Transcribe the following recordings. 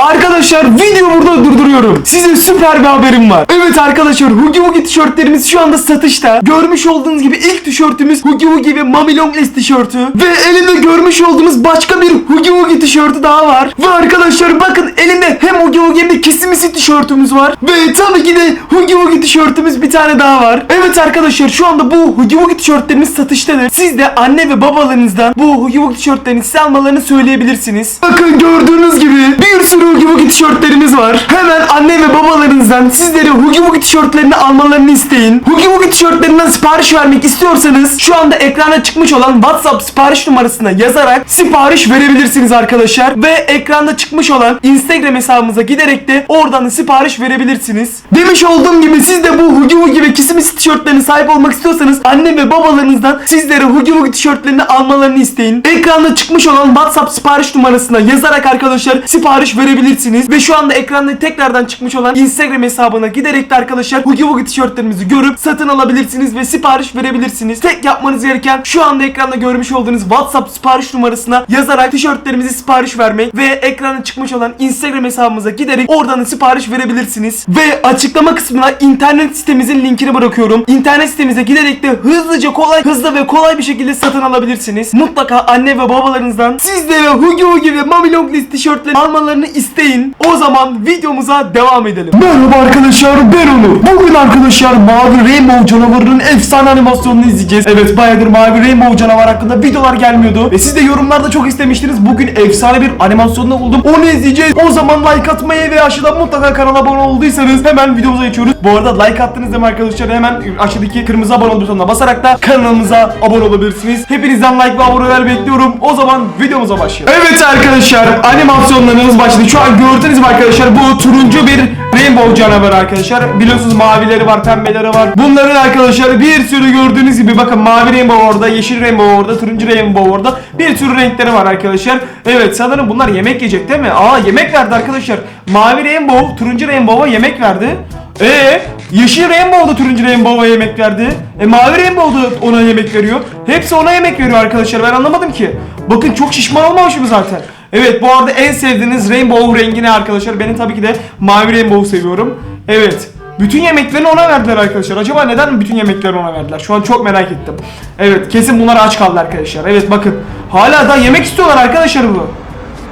Arkadaşlar video burada durduruyorum. Size süper bir haberim var. Evet arkadaşlar Hugi Hugi tişörtlerimiz şu anda satışta. Görmüş olduğunuz gibi ilk tişörtümüz Hugi Hugi ve Mami Longless tişörtü. Ve elimde görmüş olduğunuz başka bir Hugi Hugi tişörtü daha var. Ve arkadaşlar bakın elimde hem Hugi Hugi hem de Kisimisi tişörtümüz var. Ve tabii ki de Hugi Hugi tişörtümüz bir tane daha var. Evet arkadaşlar şu anda bu Hugi Hugi tişörtlerimiz satıştadır. Siz de anne ve babalarınızdan bu Hugi Hugi tişörtlerini size almalarını söyleyebilirsiniz. Bakın gördüğünüz gibi bir sürü Hugi Hugi tişörtlerimiz var. Hemen anne ve babalarınızdan sizlere Hugi Hugi tişörtlerini almalarını isteyin. Hugi Hugi tişörtlerinden sipariş vermek istiyorsanız şu anda ekrana çıkmış olan WhatsApp sipariş numarasına yazarak sipariş verebilirsiniz arkadaşlar. Ve ekranda çıkmış olan Instagram hesabımıza giderek de oradan da sipariş verebilirsiniz. Demiş olduğum gibi siz de bu Hugi Hugi ve Kisimisi tişörtlerine sahip olmak istiyorsanız anne ve babalarınızdan sizlere Hugi Hugi tişörtlerini almalarını isteyin. Ekranda çıkmış olan WhatsApp sipariş numarasına yazarak arkadaşlar sipariş verebilirsiniz. Ve şu anda ekranda tekrardan çıkmış olan Instagram hesabına giderek de arkadaşlar Hugi Hugi tişörtlerimizi görüp satın alabilirsiniz ve sipariş verebilirsiniz. Tek yapmanız gereken şu anda ekranda görmüş olduğunuz WhatsApp sipariş numarasına yazarak tişörtlerimizi sipariş vermek ve ekrana çıkmış olan Instagram hesabımıza giderek oradan da sipariş verebilirsiniz. Ve açıklama kısmına internet sitemizin linkini bırakıyorum. İnternet sitemize giderek de hızlıca kolay hızlı ve kolay bir şekilde satın alabilirsiniz. Mutlaka anne ve babalarınızdan sizlere Hugi Hugi ve Mami Longlist tişörtleri almalarını isteyin. O zaman videomuza devam edelim. Merhaba arkadaşlar ben Onur. Bugün arkadaşlar Mavi Rainbow canavarının efsane animasyonunu izleyeceğiz. Evet bayağıdır Mavi Rainbow canavar hakkında videolar gelmiyordu. Ve siz de yorumlarda çok istemiştiniz. Bugün efsane bir animasyonunu buldum. Onu izleyeceğiz. O zaman like atmayı ve aşağıdan mutlaka kanala abone olduysanız hemen videomuza geçiyoruz. Bu arada like attınız mi arkadaşlar? Hemen aşağıdaki kırmızı abone butonuna basarak da kanalımıza abone olabilirsiniz. Hepinizden like ve aboneler bekliyorum. O zaman videomuza başlayalım. Evet arkadaşlar animasyonlarımız başladı. Şu an gördünüz mü arkadaşlar bu turuncu bir Rainbow canavarı arkadaşlar. Biliyorsunuz mavileri var, pembeleri var. Bunların arkadaşlar bir sürü gördüğünüz gibi bakın mavi Rainbow orada, yeşil Rainbow orada, turuncu Rainbow orada. Bir sürü renkleri var arkadaşlar. Evet sanırım bunlar yemek yiyecek değil mi? Aa yemek verdi arkadaşlar. Mavi Rainbow, turuncu Rainbow'a yemek verdi. Ee, yeşil Rainbow da turuncu Rainbow'a yemek verdi. E mavi Rainbow da ona yemek veriyor. Hepsi ona yemek veriyor arkadaşlar. Ben anlamadım ki. Bakın çok şişman olmamış mı zaten? Evet bu arada en sevdiğiniz Rainbow rengi ne arkadaşlar? Benim tabii ki de mavi Rainbow seviyorum. Evet. Bütün yemeklerini ona verdiler arkadaşlar. Acaba neden bütün yemeklerini ona verdiler? Şu an çok merak ettim. Evet kesin bunlar aç kaldı arkadaşlar. Evet bakın. Hala da yemek istiyorlar arkadaşlar bu.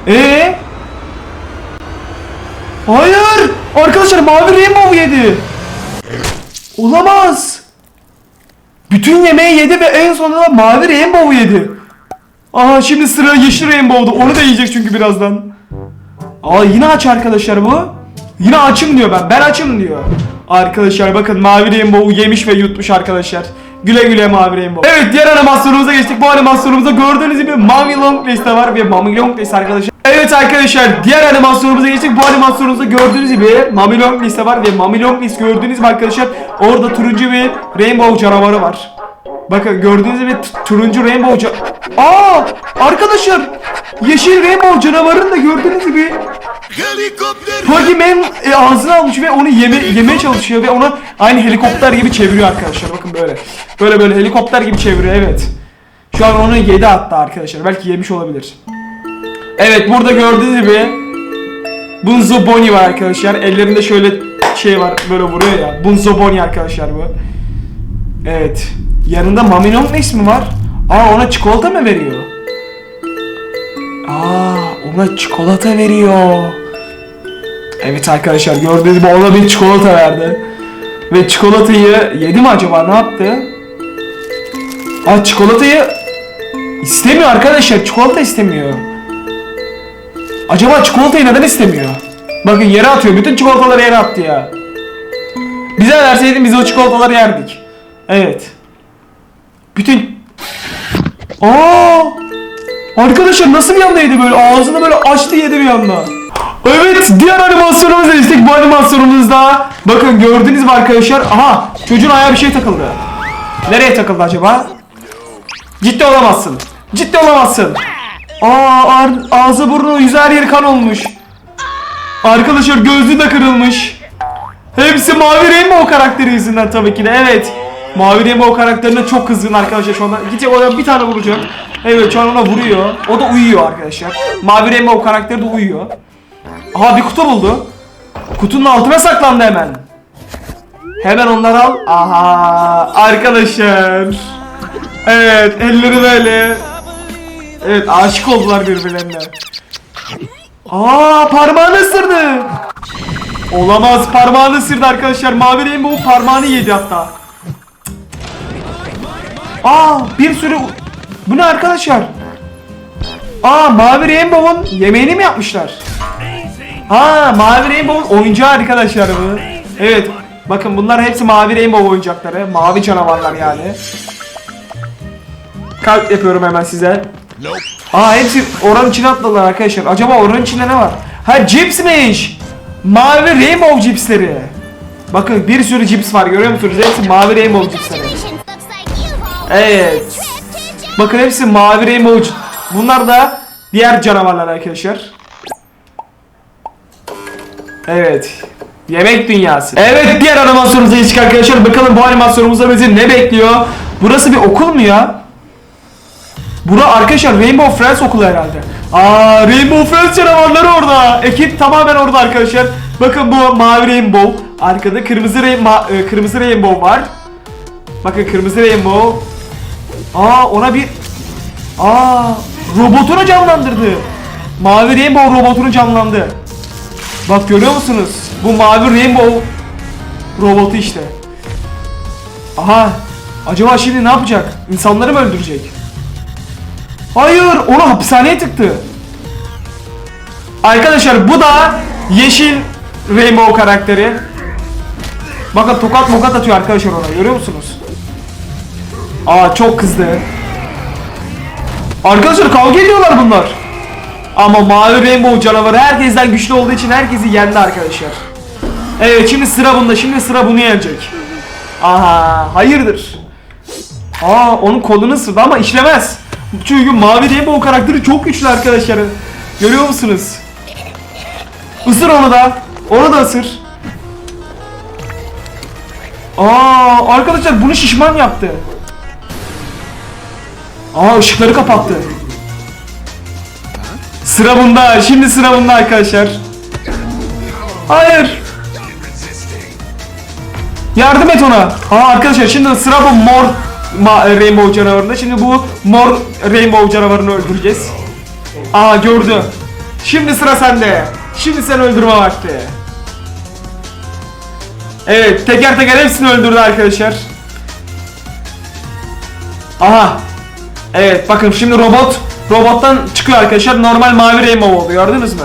Ee? Hayır! Arkadaşlar mavi Rainbow yedi. Olamaz. Bütün yemeği yedi ve en sonunda da mavi Rainbow yedi. Aa şimdi sıra yeşil Rainbow'da. Onu da yiyecek çünkü birazdan. Aa yine aç arkadaşlar bu. Yine açım diyor ben. Ben açım diyor. Arkadaşlar bakın mavi Rainbow'u yemiş ve yutmuş arkadaşlar. Güle güle mavi Rainbow. Evet diğer animasyonumuza geçtik. Bu animasyonumuzda gördüğünüz gibi Mami Longlist de var ve Mami Longlist arkadaşlar. Evet arkadaşlar diğer animasyonumuza geçtik. Bu animasyonumuzda gördüğünüz gibi Mami Longlist de var ve Mami Longlist gördüğünüz gibi arkadaşlar orada turuncu bir Rainbow canavarı var. Bakın gördüğünüz gibi turuncu Rainbow ca- Aa! Arkadaşlar! Yeşil Rainbow canavarını da gördüğünüz gibi Helikopter Huggy Man e, ağzına almış ve onu yeme yemeye çalışıyor ve onu aynı helikopter gibi çeviriyor arkadaşlar. Bakın böyle. Böyle böyle helikopter gibi çeviriyor evet. Şu an onu yedi hatta arkadaşlar. Belki yemiş olabilir. Evet burada gördüğünüz gibi Bunzo Bonnie var arkadaşlar. Ellerinde şöyle şey var böyle vuruyor ya. Bunzo Bonnie arkadaşlar bu. Evet. Yanında Mami Long ne ismi var? Aa ona çikolata mı veriyor? Aa ona çikolata veriyor. Evet arkadaşlar gördüğünüz gibi ona bir çikolata verdi. Ve çikolatayı yedi mi acaba ne yaptı? Aa çikolatayı istemiyor arkadaşlar çikolata istemiyor. Acaba çikolatayı neden istemiyor? Bakın yere atıyor bütün çikolataları yere attı ya. Bize verseydin biz o çikolataları yerdik. Evet. Bütün Aa! Arkadaşlar nasıl bir anda yedi böyle? Ağzını böyle açtı yedi bir anda. Evet diğer animasyonumuza geçtik. Bu animasyonumuzda bakın gördünüz mü arkadaşlar? Aha çocuğun ayağı bir şey takıldı. Nereye takıldı acaba? Ciddi olamazsın. Ciddi olamazsın. Aa ağzı burnu yüzü her yeri kan olmuş. Arkadaşlar gözlüğü de kırılmış. Hepsi Mavi Rainbow karakteri yüzünden tabii ki de evet. Mavi Rainbow karakterine çok kızgın arkadaşlar şu anda. Gidecek oraya bir tane vuracak. Evet şu an ona vuruyor. O da uyuyor arkadaşlar. Mavi Rainbow karakteri de uyuyor. Aha bir kutu buldu. Kutunun altına saklandı hemen. Hemen onları al. Aha arkadaşlar. Evet elleri böyle. Evet aşık oldular birbirlerine. Aa parmağını ısırdı. Olamaz parmağını ısırdı arkadaşlar. Mavi Rainbow parmağını yedi hatta. Aa bir sürü bu ne arkadaşlar? Aa Mavi Rainbow'un yemeğini mi yapmışlar? Ha Mavi Rainbow'un oyuncağı arkadaşlar bu. Evet. Bakın bunlar hepsi Mavi Rainbow oyuncakları. Mavi canavarlar yani. Kalp yapıyorum hemen size. Aa hepsi oranın içine atladılar arkadaşlar. Acaba oranın içinde ne var? Ha cipsmiş. Mavi Rainbow cipsleri. Bakın bir sürü cips var görüyor musunuz? Hepsi mavi Rainbow cipsleri. Evet. Bakın hepsi mavi rainbow. Bunlar da diğer canavarlar arkadaşlar. Evet. Yemek dünyası. Evet diğer animasyonumuza geçtik arkadaşlar. Bakalım bu animasyonumuzda bizi ne bekliyor? Burası bir okul mu ya? Bura arkadaşlar Rainbow Friends okulu herhalde. Aa Rainbow Friends canavarları orada. Ekip tamamen orada arkadaşlar. Bakın bu mavi Rainbow. Arkada kırmızı rain e, kırmızı Rainbow var. Bakın kırmızı Rainbow. Aa ona bir Aa robotunu canlandırdı. Mavi Rainbow robotunu canlandı. Bak görüyor musunuz? Bu mavi Rainbow robotu işte. Aha. Acaba şimdi ne yapacak? İnsanları mı öldürecek? Hayır, onu hapishaneye tıktı. Arkadaşlar bu da yeşil Rainbow karakteri. Bakın tokat mokat atıyor arkadaşlar ona. Görüyor musunuz? Aa çok kızdı. Arkadaşlar kavga ediyorlar bunlar. Ama mavi rainbow canavarı herkesten güçlü olduğu için herkesi yendi arkadaşlar. Evet şimdi sıra bunda. Şimdi sıra bunu yenecek. Aha hayırdır. Aa onun kolunu ısırdı ama işlemez. Çünkü mavi rainbow karakteri çok güçlü arkadaşlar. Görüyor musunuz? Isır onu da. Onu da ısır. Aa arkadaşlar bunu şişman yaptı. Aa ışıkları kapattı. Sıra bunda. Şimdi sıra bunda arkadaşlar. Hayır. Yardım et ona. Aa arkadaşlar şimdi sıra bu mor e, rainbow canavarında. Şimdi bu mor rainbow canavarını öldüreceğiz. Aa gördü. Şimdi sıra sende. Şimdi sen öldürme vakti. Evet teker teker hepsini öldürdü arkadaşlar. Aha. Evet bakın şimdi robot robottan çıkıyor arkadaşlar. Normal mavi rainbow oldu gördünüz mü?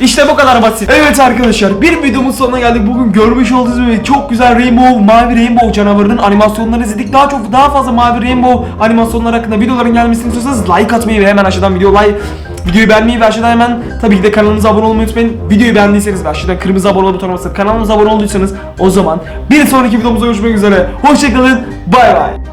İşte bu kadar basit. Evet arkadaşlar bir videomuz sonuna geldik. Bugün görmüş olduğunuz gibi çok güzel rainbow, mavi rainbow canavarının animasyonlarını izledik. Daha çok daha fazla mavi rainbow animasyonlar hakkında videoların gelmesini istiyorsanız like atmayı ve hemen aşağıdan video like Videoyu beğenmeyi ve aşağıdan hemen tabii ki de kanalımıza abone olmayı unutmayın. Videoyu beğendiyseniz ve aşağıdan kırmızı abone ol butonuna basıp kanalımıza abone olduysanız o zaman bir sonraki videomuzda görüşmek üzere. Hoşçakalın. Bay bay.